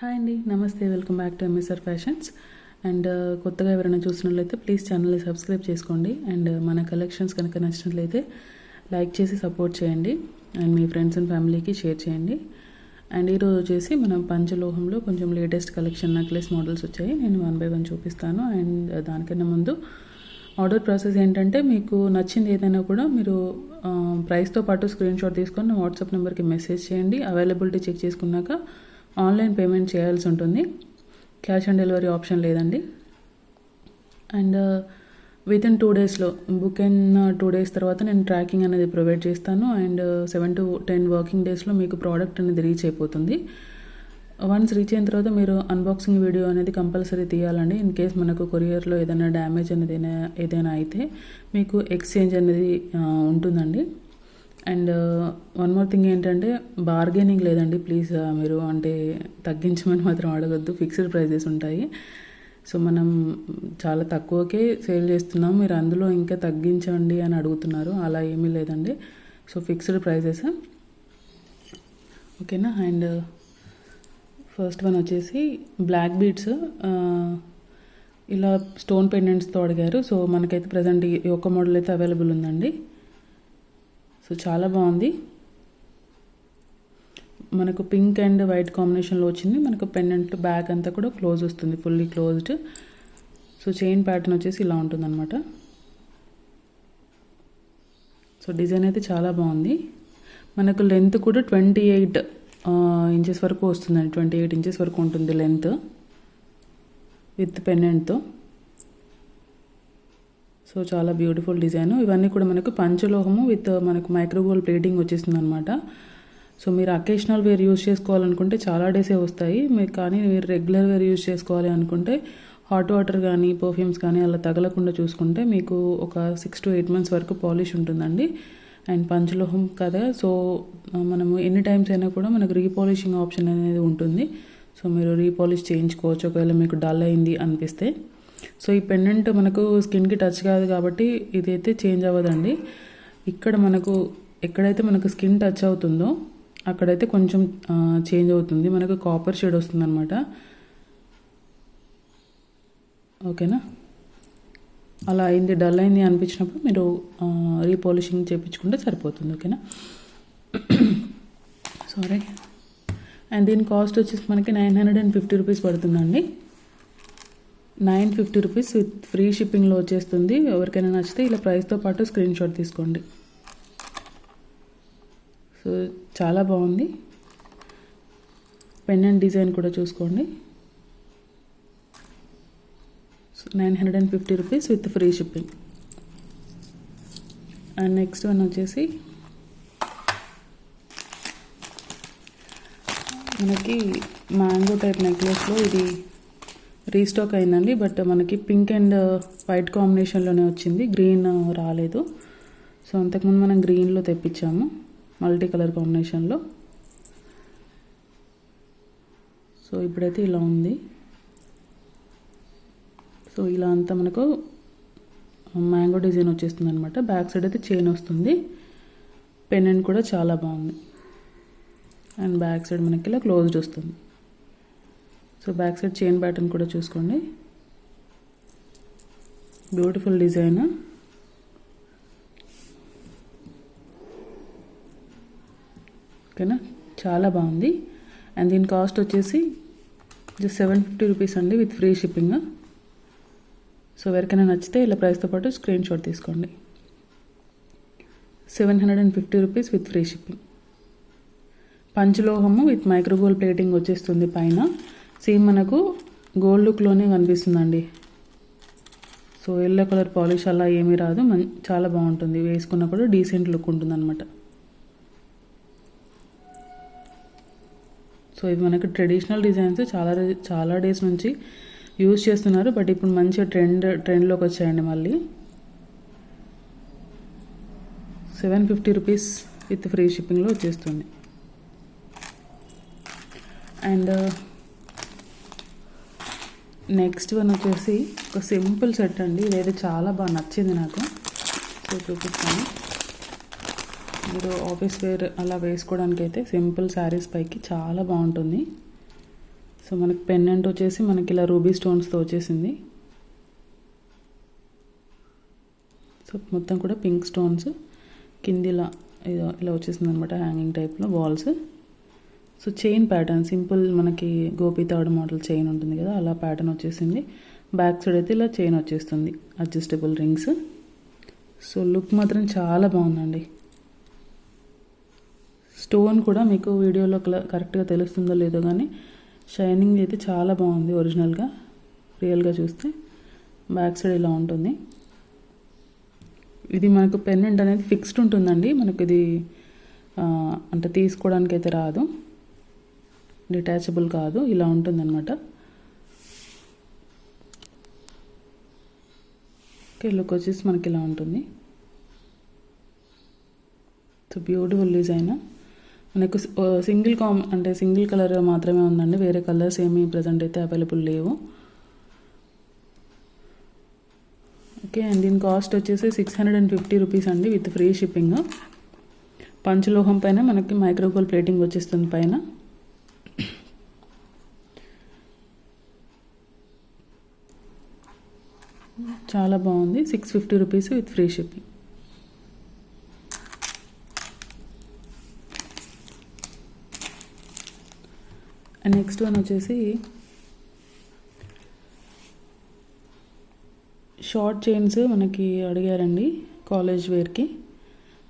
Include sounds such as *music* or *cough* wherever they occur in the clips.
Hi అండి నమస్తే welcome back to MSR fashions and uh, కొత్తగా ఎవరైనా చూసినట్లయితే ప్లీజ్ ఛానల్ని సబ్స్క్రైబ్ చేసుకోండి. అండ్ మన కలెక్షన్స్ కనుక నచ్చినట్లయితే లైక్ చేసి సపోర్ట్ చేయండి. అండ్ మీ ఫ్రెండ్స్ అండ్ ఫ్యామిలీకి షేర్ చేయండి. అండ్ ఈరోజు వచ్చేసి మనం పంచలోహంలో కొంచెం లేటెస్ట్ కలెక్షన్ నెక్లెస్ మోడల్స్ వచ్చాయి. నేను వన్ బై వన్ చూపిస్తాను. అండ్ దానికన్నా ముందు ఆర్డర్ ప్రాసెస్ ఏంటంటే మీకు నచ్చింది ఏదైనా కూడా మీరు uh, ప్రైస్తో పాటు స్క్రీన్ షాట్ తీసుకొని వాట్సాప్ నెంబర్కి మెసేజ్ చేయండి. అవైలబిలిటీ చెక్ చేసుకున్నాక ఆన్లైన్ పేమెంట్ చేయాల్సి ఉంటుంది. క్యాష్ ఆన్ డెలివరీ ఆప్షన్ లేదండి. అండ్ విత్ ఇన్ టూ డేస్లో బుక్ అయిన టూ డేస్ తర్వాత నేను ట్రాకింగ్ అనేది ప్రొవైడ్ చేస్తాను. And seven to ten working డేస్లో మీకు ప్రోడక్ట్ అనేది రీచ్ అయిపోతుంది. వన్స్ రీచ్ అయిన తర్వాత మీరు అన్బాక్సింగ్ వీడియో అనేది కంపల్సరీ తీయాలండి. ఇన్ కేస్ మనకు కొరియర్లో ఏదైనా డ్యామేజ్ అనేది ఏదైనా- ఏదైనా అయితే మీకు ఎక్స్చేంజ్ అనేది uh, ఉంటుందండి. అండ్ వన్ మోర్ థింగ్ ఏంటంటే బార్గెనింగ్ లేదండి. ప్లీజ్ uh, మీరు అంటే తగ్గించమని మాత్రం అడగద్దు. ఫిక్స్డ్ ప్రైజెస్ ఉంటాయి. సో మనం చాలా తక్కువకే సేల్ చేస్తున్నాం. మీరు అందులో ఇంకా తగ్గించండి అని అడుగుతున్నారు. అలా ఏమీ లేదండి. సో ఫిక్స్డ్ ప్రైజెస్ ఓకేనా అండ్ ఫస్ట్ వన్ వచ్చేసి బ్లాక్ బీడ్స్ uh, ఇలా స్టోన్ పెండెంట్స్తో అడిగారు. సో మనకైతే ప్రజెంట్ ఈ ఒక్క మోడల్ అయితే అవైలబుల్ ఉందండి. సో చాలా బాగుంది. మనకు పింక్ అండ్ వైట్ కాంబినేషన్లో వచ్చింది. మనకు పెండెంట్ బ్యాక్ అంతా కూడా క్లోజ్ వస్తుంది fully closed. So chain pattern వచ్చేసి ఇలా ఉంటుందన్నమాట. సో డిజైన్ అయితే చాలా బాగుంది. మనకు లెంత్ కూడా ట్వంటీ ఎయిట్ ఇంచెస్ వరకు వస్తుందండి. ట్వంటీ ఎయిట్ ఇంచెస్ వరకు ఉంటుంది లెంత్ విత్ పెండెంట్తో సో చాలా బ్యూటిఫుల్ డిజైన్. ఇవన్నీ కూడా మనకు పంచలోహము విత్ మనకు మైక్రోగోల్ ప్లేటింగ్ వచ్చేసింది అనమాట సో మీరు అకేషనల్ వేర్ యూజ్ చేసుకోవాలనుకుంటే చాలా డేసే వస్తాయి. మీరు కానీ మీరు రెగ్యులర్ వేర్ యూజ్ చేసుకోవాలి అనుకుంటే హాట్ వాటర్ కానీ పర్ఫ్యూమ్స్ కానీ అలా తగలకుండా చూసుకుంటే మీకు ఒక సిక్స్ టు ఎయిట్ మంత్స్ వరకు పాలిష్ ఉంటుందండి. అండ్ పంచలోహం కదా సో మనము ఎన్ని టైమ్స్ అయినా కూడా మనకు రీపాలిషింగ్ ఆప్షన్ అనేది ఉంటుంది. సో మీరు రీపాలిష్ చేయించుకోవచ్చు ఒకవేళ మీకు డల్ అయింది అనిపిస్తే. సో ఈ పెండెంట్ మనకు స్కిన్కి టచ్ కాదు కాబట్టి ఇదైతే చేంజ్ అవ్వదండి. ఇక్కడ మనకు ఎక్కడైతే మనకు స్కిన్ టచ్ అవుతుందో అక్కడైతే కొంచెం చేంజ్ అవుతుంది. మనకు కాపర్ షేడ్ వస్తుందన్నమాట. ఓకేనా? అలా అయింది డల్ అయింది అనిపించినప్పుడు మీరు రీపాలిషింగ్ చేయించుకుంటే సరిపోతుంది. ఓకేనా? *coughs* సారీ అండ్ దీని కాస్ట్ వచ్చేసి మనకి nine hundred and fifty rupees పడుతుందండి. Nine fifty rupees with free షిప్పింగ్లో వచ్చేస్తుంది. ఎవరికైనా నచ్చితే ఇలా ప్రైస్తో పాటు స్క్రీన్ షాట్ తీసుకోండి. సో చాలా బాగుంది. పెన్ అండ్ డిజైన్ కూడా చూసుకోండి. Nine hundred and fifty rupees with free shipping. And next one వచ్చేసి మనకి మ్యాంగో టైప్ నెక్లెస్లో ఇది రీస్టాక్ అయిందండి బట్ మనకి పింక్ అండ్ వైట్ కాంబినేషన్లోనే వచ్చింది. గ్రీన్ రాలేదు. సో అంతకుముందు మనం గ్రీన్లో తెప్పించాము మల్టీ కలర్ కాంబినేషన్లో. సో ఇప్పుడైతే ఇలా ఉంది. సో ఇలా అంతా మనకు మ్యాంగో డిజైన్ వచ్చేస్తుంది అనమాట బ్యాక్ సైడ్ అయితే చైన్ వస్తుంది. పెన్నెంట్ కూడా చాలా బాగుంది. అండ్ బ్యాక్ సైడ్ మనకి ఇలా క్లోజ్డ్ వస్తుంది. So back side chain pattern కూడా చూసుకోండి బ్యూటిఫుల్ డిజైన్ ఓకేనా చాలా బాగుంది అండ్ దీని కాస్ట్ వచ్చేసి జస్ట్ సెవెన్ ఫిఫ్టీ రూపీస్ అండి విత్ ఫ్రీ షిప్పింగ్ సో ఎవరికైనా నచ్చితే ఇలా ప్రైస్తో పాటు స్క్రీన్ షాట్ తీసుకోండి seven hundred and fifty rupees with free shipping పంచలోహము with micro gold plating వచ్చేస్తుంది పైన సేమ్ మనకు గోల్డ్ లుక్లోనే కనిపిస్తుందండి. సో ఎల్లో కలర్ పాలిష్ అలా ఏమీ రాదు. మన్ చాలా బాగుంటుంది. వేసుకున్నప్పుడు డీసెంట్ లుక్ ఉంటుంది అనమాట సో ఇది మనకు ట్రెడిషనల్ డిజైన్స్ చాలా చాలా డేస్ నుంచి యూజ్ చేస్తున్నారు. బట్ ఇప్పుడు మంచిగా ట్రెండ్ ట్రెండ్లోకి వచ్చాయండి మళ్ళీ. Seven fifty rupees with free షిప్పింగ్లో వచ్చేస్తుంది. అండ్ నెక్స్ట్ వన్ వచ్చేసి ఒక సింపుల్ సెట్ అండి. ఇదైతే చాలా బాగా నచ్చింది నాకు. సో చూపిస్తాను. మీరు ఆఫీస్ వేర్ అలా వేసుకోవడానికి అయితే సింపుల్ శారీస్ పైకి చాలా బాగుంటుంది. సో మనకి పెన్నెంట్ వచ్చేసి మనకి ఇలా రూబీ స్టోన్స్తో వచ్చేసింది. సో మొత్తం కూడా పింక్ స్టోన్స్. కింది ఇలా ఇలా వచ్చేసింది అనమాట హ్యాంగింగ్ టైప్లో walls. So chain pattern simple మనకి గోపి తాడు మోడల్ చైన్ ఉంటుంది కదా అలా ప్యాటర్న్ వచ్చేసింది. బ్యాక్ సైడ్ అయితే ఇలా చైన్ వచ్చేస్తుంది అడ్జస్టబుల్ రింగ్స్ సో లుక్ మాత్రం చాలా బాగుందండి. స్టోన్ కూడా మీకు వీడియోలో కరెక్ట్గా తెలుస్తుందో లేదో కానీ షైనింగ్ అయితే చాలా బాగుంది ఒరిజినల్గా రియల్గా చూస్తే. బ్యాక్ సైడ్ ఇలా ఉంటుంది. ఇది మనకు పెన్నెంట్ అనేది ఫిక్స్డ్ ఉంటుందండి మనకు ఇది అంటే తీసుకోవడానికి అయితే రాదు. డిటాచబుల్ కాదు ఇలా ఉంటుందన్నమాట. ఓకే లుక్ వచ్చేసి మనకి ఇలా ఉంటుంది. సో బ్యూటిఫుల్ డిజైన్ మనకు సింగిల్ కామ్ అంటే సింగిల్ కలర్ మాత్రమే ఉందండి. వేరే కలర్స్ ఏమీ ప్రజెంట్ అయితే అవైలబుల్ లేవు. ఓకే అండ్ దీని కాస్ట్ వచ్చేసి six hundred and fifty rupees అండి విత్ ఫ్రీ షిప్పింగ్. పంచలోహం పైన మనకి మైక్రోగోల్ ప్లేటింగ్ వచ్చేస్తుంది పైన. చాలా బాగుంది. Six fifty rupees with free shipping. And next one వచ్చేసి షార్ట్ చైన్స్ మనకి అడిగారండి కాలేజ్ వేర్కి.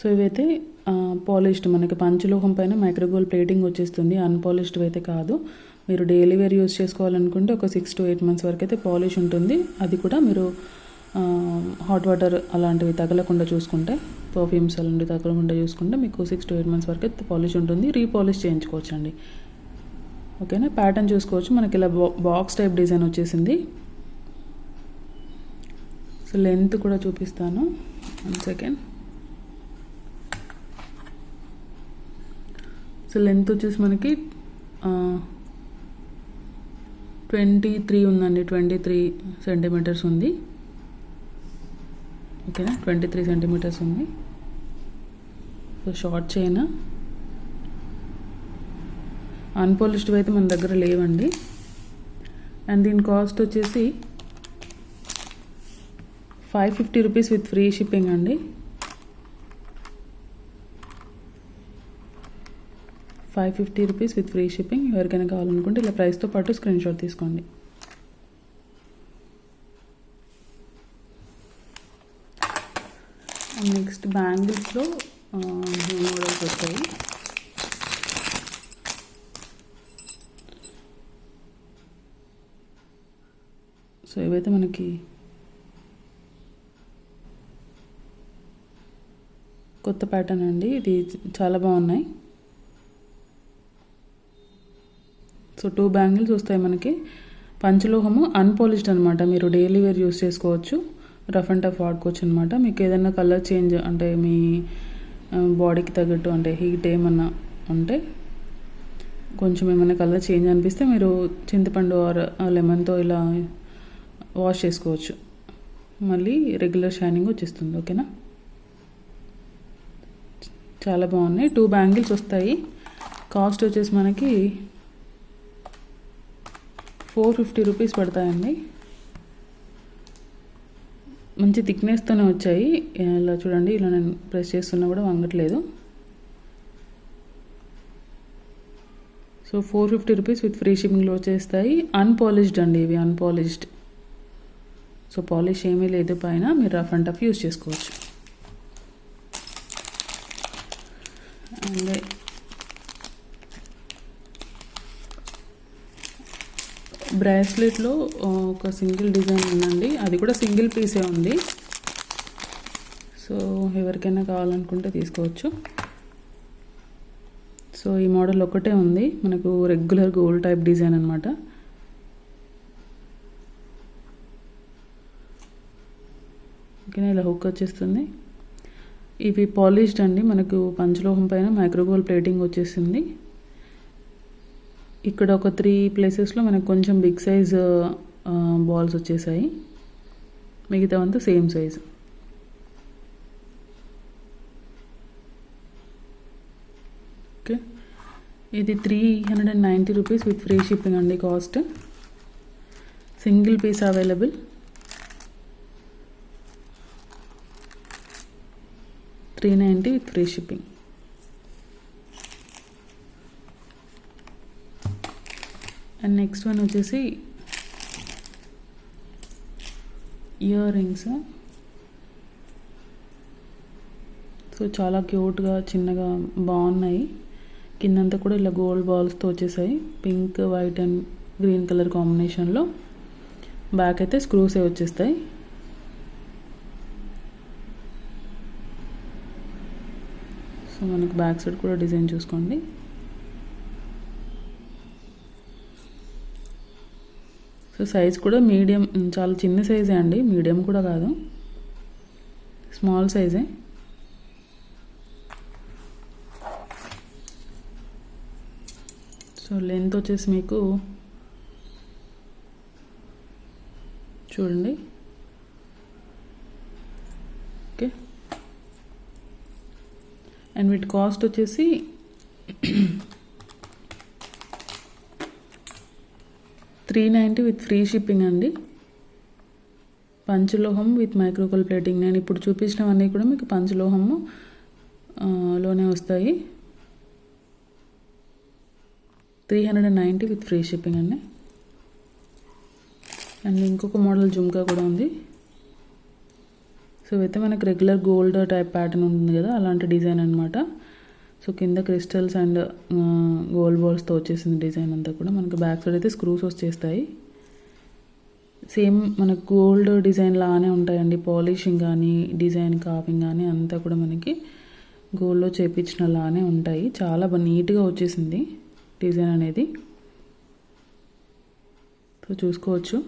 సో ఇవైతే పాలిష్డ్ మనకి పంచలోహం పైన మైక్రోగోల్ ప్లేటింగ్ వచ్చేస్తుంది. అన్పాలిష్డ్ అయితే కాదు. మీరు డైలీ వేర్ యూజ్ చేసుకోవాలనుకుంటే ఒక సిక్స్ టు ఎయిట్ మంత్స్ వరకు అయితే పాలిష్ ఉంటుంది. అది కూడా మీరు హాట్ వాటర్ అలాంటివి తగలకుండా చూసుకుంటే పర్ఫ్యూమ్స్ అలాంటివి తగలకుండా చూసుకుంటే మీకు సిక్స్ టు ఎయిట్ మంత్స్ వరకు అయితే పాలిష్ ఉంటుంది. రీపాలిష్ చేయించుకోవచ్చు అండి ఓకేనా? ప్యాటర్న్ చూసుకోవచ్చు. మనకి ఇలా బాక్స్ టైప్ డిజైన్ వచ్చేసింది. సో లెంత్ కూడా చూపిస్తాను. వన్ సెకండ్ సో లెంత్ వచ్చేసి మనకి ట్వంటీ త్రీ ఉందండి ట్వంటీ త్రీ సెంటీమీటర్స్ ఉంది. ఓకేనా ట్వంటీ త్రీ సెంటీమీటర్స్ ఉంది. సో షార్ట్ చైన్ అన్పాలిష్డ్వి అయితే మన దగ్గర లేవండి. అండ్ దీని కాస్ట్ వచ్చేసి five fifty rupees with free shipping అండి. Five fifty rupees with free shipping. ఎవరికైనా కావాలనుకుంటే ఇలా ప్రైస్తో పాటు స్క్రీన్ షాట్ తీసుకోండి. నెక్స్ట్ బ్యాంగిల్స్లో మోడల్స్ వచ్చాయి. సో ఇవైతే మనకి కొత్త ప్యాటర్న్ అండి ఇది చాలా బాగున్నాయి. సో టూ బ్యాంగిల్స్ వస్తాయి మనకి. పంచలోహము అన్పాలిష్డ్ అనమాట మీరు డైలీ వేర్ యూస్ చేసుకోవచ్చు. రఫ్ అండ్ టఫ్ వాడుకోవచ్చు అనమాట మీకు ఏదైనా కలర్ చేంజ్ అంటే మీ బాడీకి తగ్గట్టు అంటే హీట్ ఏమన్నా ఉంటే కొంచెం ఏమైనా కలర్ చేంజ్ అనిపిస్తే మీరు చింతపండు ఆర్ లెమన్తో ఇలా వాష్ చేసుకోవచ్చు. మళ్ళీ రెగ్యులర్ షైనింగ్ వచ్చేస్తుంది. ఓకేనా చాలా బాగున్నాయి. టూ బ్యాంగిల్స్ వస్తాయి. కాస్ట్ వచ్చేసి మనకి ఫోర్ ఫిఫ్టీ రూపీస్ పడతాయండి. మంచి థిక్నెస్తోనే వచ్చాయి. ఇలా చూడండి ఇలా నేను ప్రెస్ చేస్తున్నా కూడా వంగట్లేదు. So four fifty rupees with free షిప్పింగ్లో వచ్చేస్తాయి. అన్పాలిష్డ్ అండి ఇవి అన్పాలిష్డ్. సో పాలిష్ ఏమీ లేదు పైన. మీరు రఫ్ అండ్ టఫ్ యూస్ చేసుకోవచ్చు. అండ్ బ్రాస్లెట్లో ఒక సింగిల్ డిజైన్ ఉందండి. అది కూడా సింగిల్ పీసే ఉంది. సో ఎవరికైనా కావాలనుకుంటే తీసుకోవచ్చు. సో ఈ మోడల్ ఒకటే ఉంది. మనకు రెగ్యులర్ గోల్డ్ టైప్ డిజైన్ అనమాట ఓకేనా ఇలా హుక్ వచ్చేస్తుంది. ఇవి పాలిష్డ్ అండి. మనకు పంచలోహం పైన మైక్రోగోల్ ప్లేటింగ్ వచ్చేసింది. ఇక్కడ ఒక త్రీ ప్లేసెస్లో మనకు కొంచెం బిగ్ సైజ్ బాల్స్ వచ్చేసాయి. మిగతా అంతా సేమ్ సైజ్ ఓకే ఇది three hundred and ninety rupees with free shipping అండి cost single piece available three ninety with free shipping and next one వచ్చేసి ఇయర్ రింగ్స్ సో చాలా క్యూట్గా చిన్నగా బాగున్నాయి కిందంతా కూడా ఇలా గోల్డ్ బాల్స్తో వచ్చేసాయి pink white and green colour కాంబినేషన్లో బ్యాక్ అయితే స్క్రూసే వచ్చేస్తాయి సో మనకు బ్యాక్ సైడ్ కూడా డిజైన్ చూసుకోండి సో సైజ్ కూడా మీడియం చాలా చిన్న సైజే అండి. మీడియం కూడా కాదు. స్మాల్ సైజే. సో లెంత్ వచ్చేసి మీకు చూడండి. ఓకే. అండ్ వీటి కాస్ట్ వచ్చేసి three ninety with free shipping అండి. పంచలోహం విత్ మైక్రోకల్ ప్లేటింగ్. నేను ఇప్పుడు చూపించినవన్నీ కూడా మీకు పంచలోహము లోనే వస్తాయి. Three hundred and ninety with free shipping అండి. అండ్ ఇంకొక మోడల్ జుమ్కా కూడా ఉంది. సో అయితే మనకు రెగ్యులర్ గోల్డ్ టైప్ ప్యాటర్న్ ఉంటుంది కదా అలాంటి డిజైన్ అనమాట సో కింద క్రిస్టల్స్ అండ్ గోల్డ్ బాల్స్తో వచ్చేసింది డిజైన్ అంతా కూడా. మనకి బ్యాక్ సైడ్ అయితే స్క్రూస్ వచ్చేస్తాయి. సేమ్ మనకు గోల్డ్ డిజైన్ లానే ఉంటాయండి. పాలిషింగ్ కానీ డిజైన్ కాపింగ్ కానీ అంతా కూడా మనకి గోల్డ్లో చేపించిన లానే ఉంటాయి. చాలా నీట్గా వచ్చేసింది డిజైన్ అనేది. సో చూసుకోవచ్చు.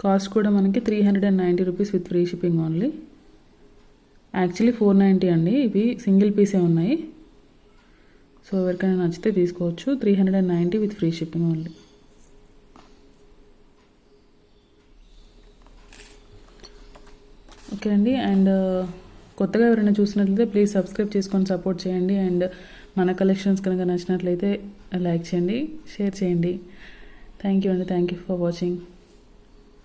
కాస్ట్ కూడా మనకి three hundred and ninety rupees with free shipping only actually four ninety అండి. ఇవి సింగిల్ పీసే ఉన్నాయి. సో ఎవరికైనా నచ్చితే తీసుకోవచ్చు. Three hundred and ninety with free shipping only okay అండి అండ్ uh, కొత్తగా ఎవరైనా చూసినట్లయితే ప్లీజ్ సబ్స్క్రైబ్ చేసుకొని సపోర్ట్ చేయండి. అండ్ మన కలెక్షన్స్ కనుక నచ్చినట్లయితే లైక్ చేయండి షేర్ చేయండి. థ్యాంక్ యూ అండి. Thank you for watching